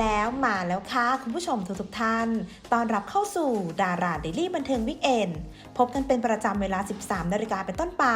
แล้วมาแล้วค่ะ คุณผู้ชมทุกทท่านตอนรับเข้าสู่ดาราเดลี่บันเทิงวิกเอนพบกันเป็นประจำเวลา 13 นาฬิกาเป็นต้นไป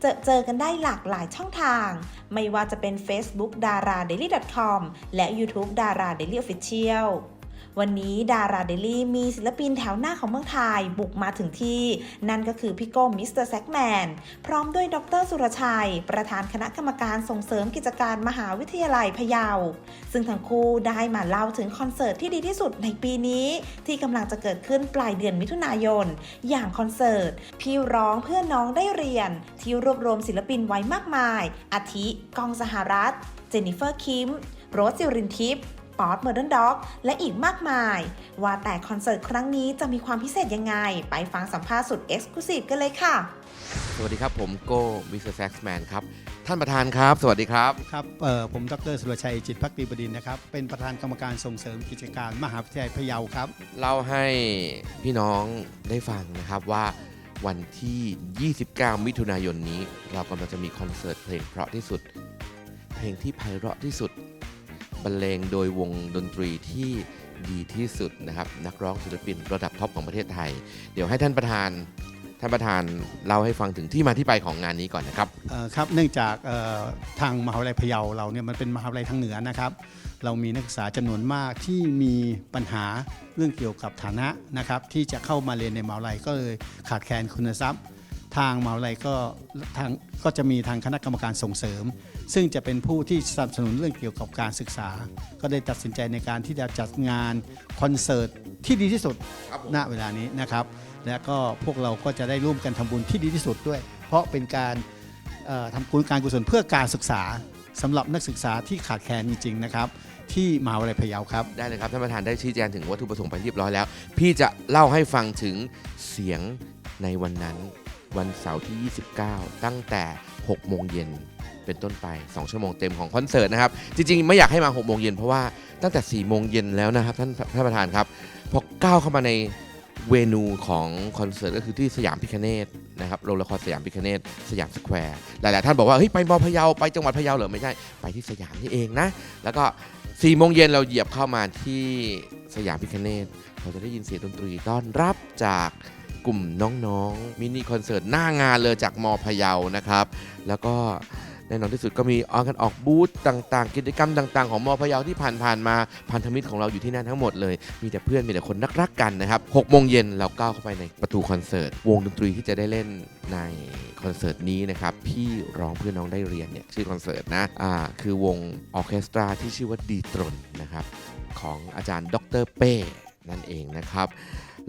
เจอเจอกันได้หลากหลายช่องทาง ไม่ว่าจะเป็น Facebook d a r a d a i l y com และ YouTube d a r a d a i l y Official วันนี้ดาราเดลี่มีศิลปินแถวหน้าของเมืองไทยบุกมาถึงที่ นั่นก็คือพี่โก้มิสเตอร์แซกแมน พร้อมด้วยดรสุรชัย ประธานคณะกรรมการส่งเสริมกิจการมหาวิทยาลัยพะเยา ซึ่งทั้งคู่ได้มาเล่าถึงคอนเสิร์ตที่ดีที่สุดในปีนี้ ที่กำลังจะเกิดขึ้นปลายเดือนมิถุนายน อย่างคอนเสิร์ต พี่ร้องเพื่อน้องได้เรียน ที่รวบรวมศิลปินไว้มากมาย อาทิกองสหรัฐ เจนนิเฟอร์คิมโรสซิรินทิพย์ ป๊อตเมอร์เดนด็อกและอีกมากมาย ว่าแต่คอนเสิร์ตครั้งนี้จะมีความพิเศษยังไง ไปฟังสัมภาษณ์สุดเอ็กซ์คลูซีฟกันเลยค่ะ สวัสดีครับผมโก้มิสเตอร์แซกแมนครับ ท่านประธานครับ สวัสดีครับ ครับเอ่อผมดรสุรชัยจิตพักดีบดินทร์นะครับ เป็นประธานกรรมการส่งเสริมกิจการมหาวิทยาลัยพะเยาครับ เล่าให้พี่น้องได้ฟังนะครับว่าวันที่ 29 มิถุนายนนี้ เรากำลังจะมีคอนเสิร์ตเพลงเพราะที่สุด เพลงที่ไพเราะที่สุด บรรเลงโดยวงดนตรีที่ดีที่สุดนะครับ นักร้องศิลปินระดับท็อปของประเทศไทย เดี๋ยวให้ท่านประธานท่านประธานเล่าให้ฟังถึงที่มาที่ไปของงานนี้ก่อนนะครับ เอ่อครับเนื่องจากเอ่อทางมหาวิทยาลัยพะเยาเราเนี่ยมันเป็นมหาวิทยาลัยทางเหนือนะครับ เรามีนักศึกษาจำนวนมากที่มีปัญหาเรื่องเกี่ยวกับฐานะนะครับที่จะเข้ามาเรียนในมหาวิทยาลัยก็เลยขาดแคลนคุณทรัพย์ ทางมหาวิทยาลัยก็ทางก็จะมีทางคณะกรรมการส่งเสริม ซึ่งจะเป็นผู้ที่สนับสนุนเรื่องเกี่ยวกับการศึกษา ก็ได้ตัดสินใจในการที่จะจัดงานคอนเสิร์ตที่ดีที่สุดครับผมณเวลานี้นะครับ และก็พวกเราก็จะได้ร่วมกันทำบุญที่ดีที่สุดด้วย เพราะเป็นการเอ่อทำบุญการกุศลเพื่อการศึกษาสำหรับนักศึกษาที่ขาดแคลนจริงๆนะครับที่มหาวิทยาลัยพะเยาครับ ได้เลยครับท่านประธานได้ชี้แจงถึงวัตถุประสงค์ไปเรียบร้อยแล้ว พี่จะเล่าให้ฟังถึงเสียงในวันนั้น วันเสาร์ที่ 29 ตั้งแต่ 6 โมงเย็นเป็นต้นไป 2 ชั่วโมงเต็มของคอนเสิร์ตนะครับ จริง ๆ ไม่อยากให้มา 6 โมงเย็นเพราะว่าตั้งแต่ 4 โมงเย็นแล้วนะครับท่านท่านประธานครับ พอก้าวเข้ามาในเวนูของคอนเสิร์ตก็คือที่สยามพิคเนตนะครับโรงละครสยามพิคเนตสยามสแควร์หลาย ๆ ท่านบอกว่าเฮ้ยไปมอพะเยาไปจังหวัดพะเยาเหรอไม่ใช่ไปที่สยามนี่เองนะ แล้วก็4โมงเย็นเราเหยียบเข้ามาที่สยามพิคเนตเราจะได้ยินเสียงดนตรีต้อนรับจาก กลุ่มน้องๆมินิคอนเสิร์ตหน้างานเลยจากมอพะเยานะครับ แล้วก็แน่นอนที่สุดก็มีออกกันออกบูธต่างๆ กิจกรรมต่าง ๆ ของมอพะเยาที่ผ่านๆมาพันธมิตรของเราอยู่ที่นั่นทั้งหมดเลย มีแต่เพื่อนมีแต่คนนักรักกันนะครับ6โมงเย็นเราก้าวเข้าไปในประตูคอนเสิร์ต วงดนตรีที่จะได้เล่นในคอนเสิร์ตนี้นะครับ พี่ร้องเพื่อน้องได้เรียนเนี่ยชื่อคอนเสิร์ตนะอ่าคือวงออเคสตราที่ชื่อว่าดีตรนนะครับของอาจารย์ดรเป้นั่นเองนะครับ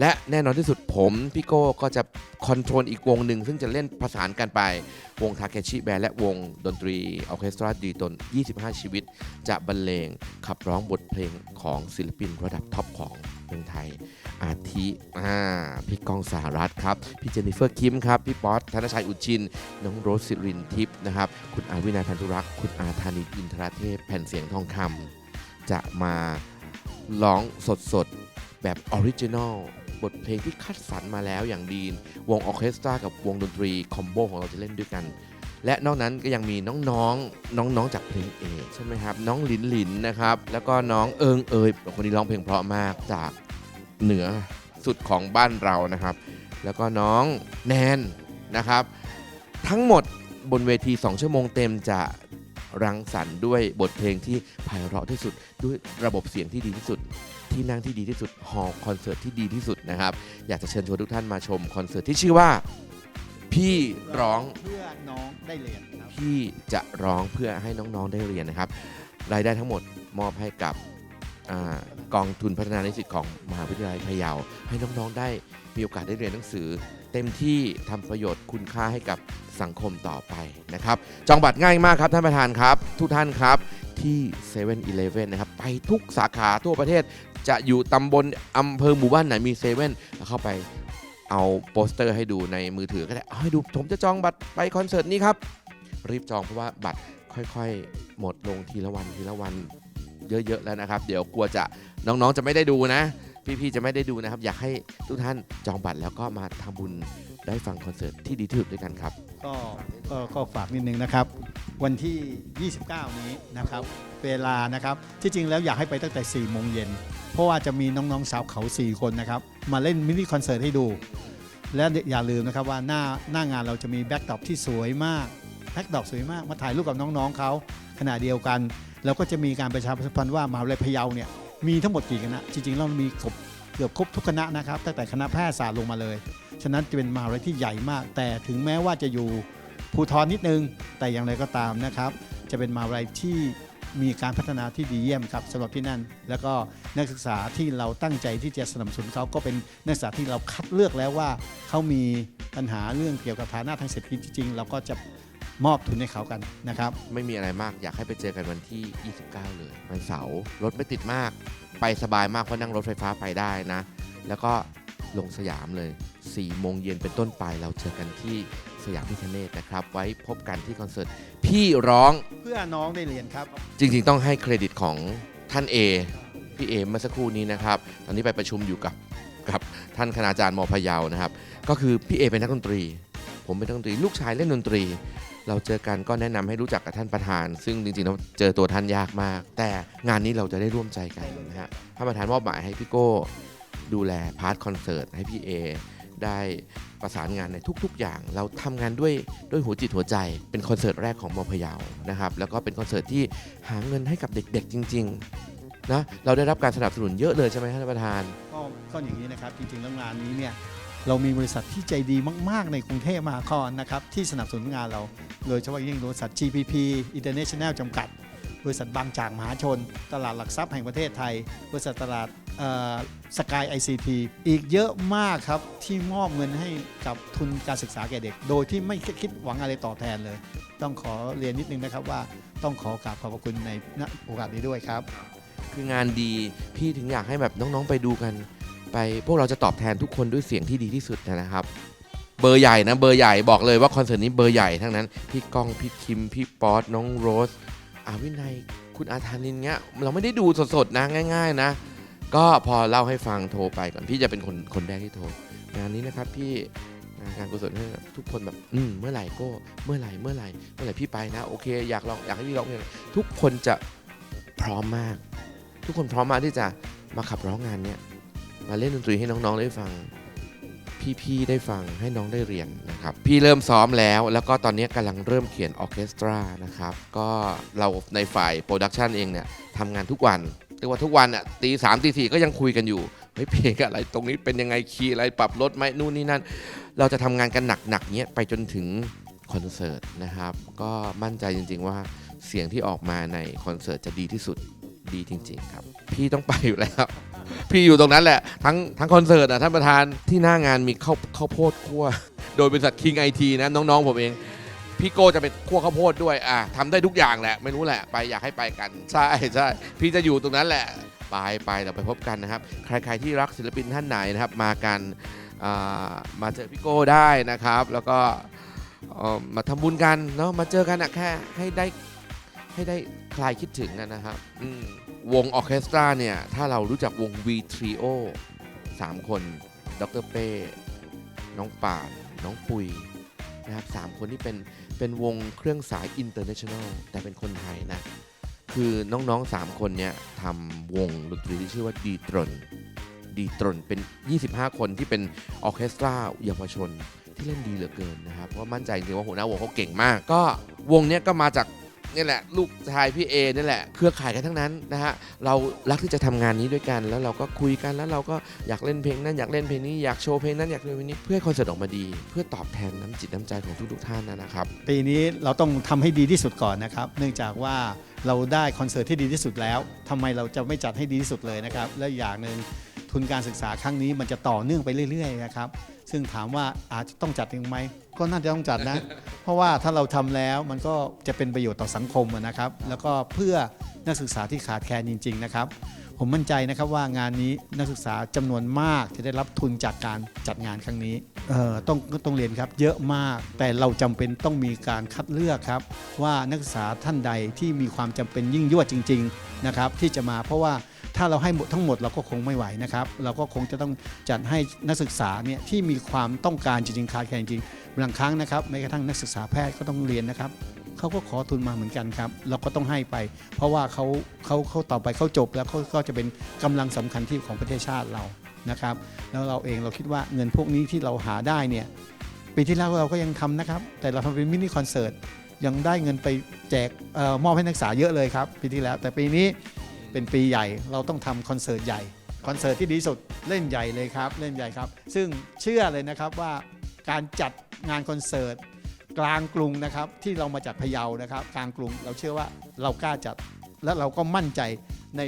และแน่นอนที่สุดผมพี่โก้ก็จะคอนโทรลอีกวงหนึ่งซึ่งจะเล่นประสานกันไป วงทาเคชิแบร์และวงดนตรีออเคสตราดีตน 25 ชีวิต จะบรรเลงขับร้องบทเพลงของศิลปินระดับท็อปของเมืองไทย อาทิอ่าพี่กองสหรัฐครับ พี่เจนนิเฟอร์คิมครับ พี่ป๊อตธนชัยอุชิน น้องโรสสิรินทิพย์นะครับ คุณอาวินัยพันธุรักษ์คุณอาธานิตอินทราเทพแผ่นเสียงทองคำจะมาร้องสดๆแบบออริจินอล บทเพลงที่คัดสรรมาแล้วอย่างดีวงออเคสตรากับวงดนตรีคอมโบของเราจะเล่นด้วยกัน และนอกนั้นก็ยังมีน้องๆ น้องๆ จากเพลงเอกใช่ไหมครับ น้องหลินหลินนะครับ แล้วก็น้องเอิงเอยคนนี้ร้องเพลงเพราะมากจากเหนือสุดของบ้านเรานะครับ แล้วก็น้องแนนนะครับ ทั้งหมดบนเวที 2 ชั่วโมงเต็มจะ รังสรรค์ด้วยบทเพลงที่ไพเราะที่สุด ด้วยระบบเสียงที่ดีที่สุด ที่นั่งที่ดีที่สุดฮอลคอนเสิร์ตที่ดีที่สุดนะครับ อยากจะเชิญชวนทุกท่านมาชมคอนเสิร์ตที่ชื่อว่า พี่ร้องเพื่อน้องได้เรียนครับที่จะร้องเพื่อให้น้องๆได้เรียนนะครับ รายได้ทั้งหมดมอบให้กับอากองทุนพัฒนานิสิตของมหาวิทยาลัยพะเยาให้น้องๆได้มีโอกาสได้เรียนหนังสือ เต็มที่ทำประโยชน์คุณค่าให้กับสังคมต่อไปนะครับ จองบัตรง่ายมากครับท่านประธานครับ ทุกท่านครับที่7 e เ e ่ e อนะครับ ไปทุกสาขาทั่วประเทศ จะอยู่ตำบลอำเภอหมู่บ้านไหนมีเซเว่นเข้าไปเอาโปสเตอร์ให้ดูในมือถือก็ได้เอาให้ดูผมจะจองบัตรไปคอนเสิร์ตนี้ครับ รีบจองเพราะว่าบัตรค่อยๆ หมดลงทีละวันทีละวันเยอะๆแล้วนะครับ เดี๋ยวกลัวจะน้องๆจะไม่ได้ดูนะ พี่ๆจะไม่ได้ดูนะครับ อยากให้ทุกท่านจองบัตรแล้วก็มาทำบุญได้ฟังคอนเสิร์ตที่ดีที่สุดด้วยกันครับ ก็ก็ก็ฝากนิดนึงนะครับ วันที่ 29 นี้นะครับ เวลานะครับ ที่จริงแล้วอยากให้ไปตั้งแต่4โมงเย็นเพราะว่าจะมีน้องๆสาวเขา 4 คนนะครับ มาเล่นมินิคอนเสิร์ตให้ดู และอย่าลืมนะครับว่าหน้าหน้างานเราจะมีแบ็กดรอปที่สวยมากแบ็กดรอปสวยมากมาถ่ายรูปกับน้องๆเขาขณะเดียวกันแล้วก็จะมีการประชาสัมพันธ์ว่ามหาวิทยาลัยพะเยาเนี่ย มีทั้งหมดกี่คณะ จริงๆเรามีครบเกือบครบทุกคณะนะครับตั้งแต่คณะแพทยศาสตร์ลงมาเลย ฉะนั้นจะเป็นมหาวิทยาลัยที่ใหญ่มาก แต่ถึงแม้ว่าจะอยู่ภูทรนิดนึง แต่อย่างไรก็ตามนะครับ จะเป็นมหาวิทยาลัยที่มีการพัฒนาที่ดีเยี่ยมครับสำหรับที่นั่น แล้วก็นักศึกษาที่เราตั้งใจที่จะสนับสนุนเขาก็เป็นนักศึกษาที่เราคัดเลือกแล้วว่าเขามีปัญหาเรื่องเกี่ยวกับฐานะทางเศรษฐกิจจริงๆเราก็จะ มอบทุนให้เขากันนะครับ ไม่มีอะไรมากอยากให้ไปเจอกันวันที่ 29 เลยวันเสาร์รถไม่ติดมาก ไปสบายมากเพราะนั่งรถไฟฟ้าไปได้นะ แล้วก็ลงสยามเลย4โมงเย็นเป็นต้นไปเราเจอกันที่สยามพิคเนตนะครับ ไว้พบกันที่คอนเสิร์ตพี่ร้องเพื่อน้องได้เรียนครับ จริงๆ ต้องให้เครดิตของท่านเอพี่เอเมื่อสักครู่นี้นะครับ ตอนนี้ไปประชุมอยู่กับกับท่านคณาจารย์มพะเยานะครับ ก็คือพี่เอเป็นนักดนตรี ผมเป็นนักดนตรี ลูกชายเล่นดนตรี เราเจอกันก็แนะนำให้รู้จักกับท่านประธาน ซึ่งจริงๆเราเจอตัวท่านยากมาก แต่งานนี้เราจะได้ร่วมใจกันนะฮะท่านประธานมอบหมายให้พี่โก้ดูแลพาร์ทคอนเสิร์ตให้พี่เอได้ประสานงานในทุกๆ อย่าง เราทำงานด้วยด้วยหัวจิตหัวใจ เป็นคอนเสิร์ตแรกของมพยาวนะครับ แล้วก็เป็นคอนเสิร์ตที่หาเงินให้กับเด็กๆ จริงๆนะเราได้รับการสนับสนุนเยอะเลยใช่ไหมท่านประธานก็ก็อย่างนี้นะครับจริงๆแล้วงานนี้เนี่ย เรามีบริษัทที่ใจดีมาก ๆ ในกรุงเทพมหานครนะครับที่สนับสนุนงานเรา โดยเฉพาะยิ่งบริษัท GPP International จำกัด บริษัทบางจากมหาชน ตลาดหลักทรัพย์แห่งประเทศไทย บริษัทตลาดสกายไอซีทีอีกเยอะมากครับ ที่มอบเงินให้กับทุนการศึกษาแก่เด็ก โดยที่ไม่คิดหวังอะไรตอบแทนเลย ต้องขอเรียนนิดนึงนะครับว่าต้องขอกราบขอบพระคุณในโอกาสนี้ด้วยครับ คืองานดีพี่ถึงอยากให้แบบน้องๆไปดูกัน ไปพวกเราจะตอบแทนทุกคนด้วยเสียงที่ดีที่สุดนะครับ เบอร์ใหญ่นะเบอร์ใหญ่บอกเลยว่าคอนเสิร์ตนี้เบอร์ใหญ่ทั้งนั้น พี่ก้องพี่คิมพี่ป๊อตน้องโรสอาวินัยคุณอาธานินเงี้ยเราไม่ได้ดูสดๆนะง่าย ๆ นะ ก็พอเล่าให้ฟังโทรไปก่อนพี่จะเป็นคนคนแรกที่โทรงานนี้นะครับพี่งานการกุศลให้ทุกคนแบบอืมเมื่อไหร่ก็เมื่อไหร่เมื่อไหร่เมื่อไหร่พี่ไปนะโอเค อยากลองอยากให้พี่ร้องเพลงทุกคนจะพร้อมมาก ทุกคนพร้อมมากที่จะมาขับร้องงานเนี้ย มาเล่นดนตรีให้น้องๆได้ฟัง พี่ๆได้ฟังให้น้องได้เรียนนะครับ พี่เริ่มซ้อมแล้ว แล้วก็ตอนนี้กำลังเริ่มเขียนออเคสตรานะครับ ก็เราในฝ่ายโปรดักชันเองเนี่ยทำงานทุกวันเรียกว่าทุกวันอะตีสามตีสี่ก็ยังคุยกันอยู่เฮ้ยเพลงอะไรตรงนี้เป็นยังไงคีย์อะไรปรับลดไหมนู่นนี่นั่น เราจะทำงานกันหนักๆเนี้ยไปจนถึงคอนเสิร์ตนะครับ ก็มั่นใจจริง ๆ ว่าเสียงที่ออกมาในคอนเสิร์ตจะดีที่สุดดีจริง ๆ ครับ พี่ต้องไปอยู่แล้ว พี่อยู่ตรงนั้นแหละ ทั้งทั้งคอนเสิร์ตอะท่านประธานที่หน้างานมีข้าวข้าวโพดคั่ว โดยบริษัทคิงไอทีนะน้องๆผมเอง พี่โก้จะเป็นคั่วข้าวโพดด้วยอะทำได้ทุกอย่างแหละ ไม่รู้แหละ ไปอยากให้ไปกัน ใช่ใช่พี่จะอยู่ตรงนั้นแหละ ไปไปเราไปพบกันนะครับ ใครๆที่รักศิลปินท่านไหนนะครับ มากันอ่ามาเจอพี่โก้ได้นะครับ แล้วก็เอ่อมาทำบุญกันเนาะมาเจอกันอะแค่ให้ได้ให้ได้คลายคิดถึงอะนะครับ อืม วงออเคสตราเนี่ย ถ้าเรารู้จักวง V Trio 3คน ดรเป้ น้องป่านน้องปุยนะครับสามคนที่เป็น เป็นวงเครื่องสายอินเตอร์เนชั่นแนลแต่เป็นคนไทยนะ คือน้องๆ 3 คนเนี่ยทำวงดนตรีที่ชื่อว่าดีตรนดีตรนเป็น 25 คนที่เป็นออเคสตราเยาวชนที่เล่นดีเหลือเกินนะครับเพราะมั่นใจจริงๆว่าหัวหน้าวงเขาเก่งมาก ก็วงเนี้ยก็มาจาก นี่แหละ ลูกชายพี่เอนี่แหละ เครือข่ายกันทั้งนั้นนะฮะเรารักที่จะทำงานนี้ด้วยกันแล้วเราก็คุยกันแล้วเราก็อยากเล่นเพลงนั้นอยากเล่นเพลงนี้อยากโชว์เพลงนั้นอยากโชว์เพลงนี้เพื่อคอนเสิร์ตออกมาดี เพื่อตอบแทนน้ำจิตน้ำใจของทุกๆท่านนะครับปีนี้เราต้องทำให้ดีที่สุดก่อนนะครับ เนื่องจากว่าเราได้คอนเสิร์ตที่ดีที่สุดแล้วทำไมเราจะไม่จัดให้ดีที่สุดเลยนะครับและอย่างหนึ่งทุนการศึกษาครั้งนี้มันจะต่อเนื่องไปเรื่อยๆนะครับ ซึ่งถามว่าอาจจะต้องจัดเองไหมก็น่าจะต้องจัดนะ เพราะว่าถ้าเราทำแล้วมันก็จะเป็นประโยชน์ต่อสังคมนะครับ แล้วก็เพื่อนักศึกษาที่ขาดแคลนจริง ๆ นะครับ ผมมั่นใจนะครับว่างานนี้นักศึกษาจำนวนมากจะได้รับทุนจากการจัดงานครั้งนี้เอ่อต้องต้องเรียนครับ เยอะมากแต่เราจำเป็นต้องมีการคัดเลือกครับ ว่านักศึกษาท่านใดที่มีความจำเป็นยิ่งยวดจริง ๆ นะครับ ที่จะมาเพราะว่า ถ้าเราให้หมดทั้งหมดเราก็คงไม่ไหวนะครับ เราก็คงจะต้องจัดให้นักศึกษาเนี่ยที่มีความต้องการจริงๆขาดแคลนจริงบางครั้งนะครับแม้กระทั่งนักศึกษาแพทย์ก็ต้องเรียนนะครับเขาก็ขอทุนมาเหมือนกันครับ เราก็ต้องให้ไป เพราะว่าเขาเขาเขาต่อไปเขาจบแล้วเขาก็จะเป็นกำลังสำคัญที่ของประเทศชาติเรานะครับ แล้วเราเองเราคิดว่าเงินพวกนี้ที่เราหาได้เนี่ยปีที่แล้วเราก็ยังทำนะครับ แต่เราทำเป็นมินิคอนเสิร์ตยังได้เงินไปแจกออมอบให้นักศึกษาเยอะเลยครับปีที่แล้ว แต่ปีนี้ เป็นปีใหญ่ เราต้องทำคอนเสิร์ตใหญ่ คอนเสิร์ตที่ดีสุดเล่นใหญ่เลยครับ เล่นใหญ่ครับ ซึ่งเชื่อเลยนะครับว่าการจัดงานคอนเสิร์ตกลางกรุงนะครับ ที่เรามาจากพะเยานะครับ กลางกรุงเราเชื่อว่าเรากล้าจัด และเราก็มั่นใจใน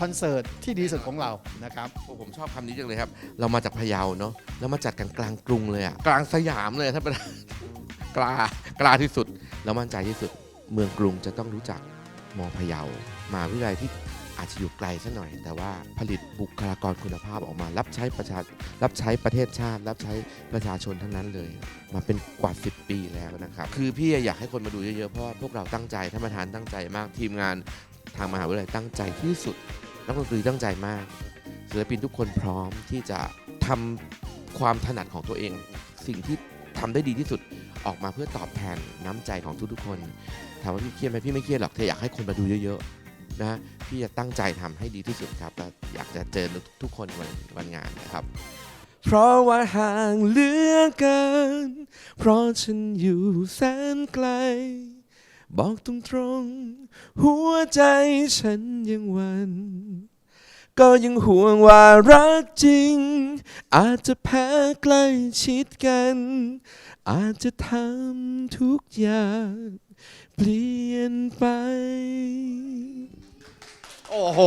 คอนเสิร์ตที่ดีสุดของเรานะครับ โอ้ผมชอบคำนี้จังเลยครับ เรามาจากพะเยาเนาะแล้วมาจัดกันกลางกรุงเลยอะกลางสยามเลยถ้าเป็นกล้ากล้าที่สุด แล้วมั่นใจที่สุด เมืองกรุงจะต้องรู้จัก มอพะเยามาวิทยาลัยที่อาจจะอยู่ไกลซะหน่อย แต่ว่าผลิตบุคลากรคุณภาพออกมา รับใช้ประชารับใช้ประเทศชาติ รับใช้ประชาชนทั้งนั้นเลย มาเป็นกว่า 10 ปีแล้วนะครับ คือพี่อยากให้คนมาดูเยอะๆเพราะพวกเราตั้งใจท่านประธานตั้งใจมากทีมงานทางมหาวิทยาลัยตั้งใจที่สุดนักดนตรีตั้งใจมากศิลปินทุกคนพร้อมที่จะทำความถนัดของตัวเอง สิ่งที่ทำได้ดีที่สุด ออกมาเพื่อตอบแทนน้ำใจของทุกๆคน ถามว่าพี่เครียดไหมพี่ไม่เครียดหรอกแต่อยากให้คนมาดูเยอะๆนะพี่จะตั้งใจทำให้ดีที่สุดครับและอยากจะเจอทุกคนวันวันงานนะครับ เพราะว่าห่างเหลือเกิน เพราะฉันอยู่แสนไกล บอกตรงๆหัวใจฉันยังวัน ก็ยังห่วงว่ารักจริง อาจจะแพ้ใกล้ชิดกัน อาจจะทำทุกอย่างเปลี่ยนไป โอ้โห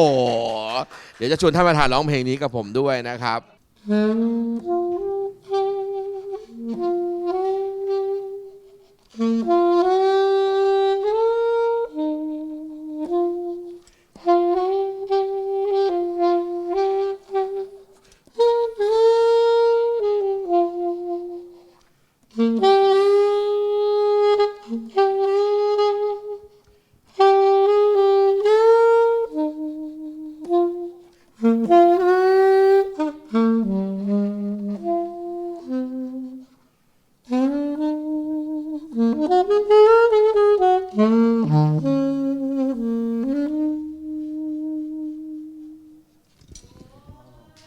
เดี๋ยวจะชวนท่านประธานร้องเพลงนี้กับผมด้วยนะครับข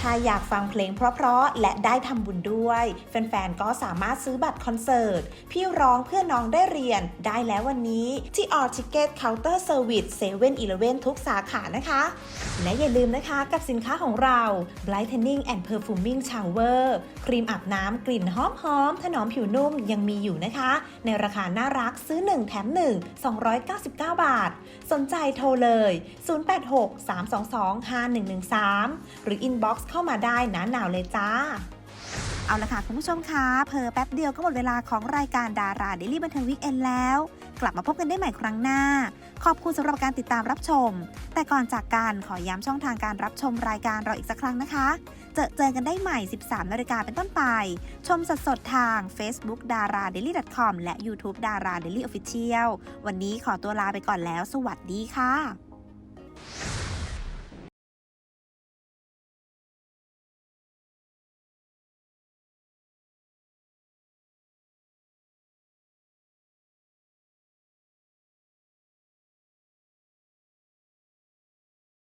ถ้าอยากฟังเพลงเพราะๆ และได้ทำบุญด้วย แฟนๆ ก็สามารถซื้อบัตรคอนเสิร์ต พี่ร้องเพื่อน้องได้เรียนได้แล้ววันนี้ที่ All Ticket Counter Service 7 e เ e ่ e อทุกสาขานะคะ และอย่าลืมนะคะกับสินค้าของเรา Brightening and Perfuming Shower ครีมอาบน้ำกลิ่นหอมๆถนอมผิวนุ่มยังมีอยู่นะคะ ในราคาน่ารักซื้อ 1 แถม 1 299 บาท สนใจโทรเลย 086 322 5113 หรือ inbox เข้ามาได้นะหนาวเลยจ้าเอาละค่ะคุณผู้ชมคะเพอแป๊บเดียวก็หมดเวลาของรายการดาราเดลี่บันเทิงวิกเอนแล้ว กลับมาพบกันได้ใหม่ครั้งหน้า ขอบคุณสำหรับการติดตามรับชม แต่ก่อนจากกันขอย้ำช่องทางการรับชมรายการเราอีกสักครั้งนะคะ เจอเจอกันได้ใหม่ 13นาฬิกาเป็นต้นไป ชมสดๆทาง Facebook d a r a d a i l y com และ YouTube d a r a d a i l y Official วันนี้ขอตัวลาไปก่อนแล้ว สวัสดีค่ะ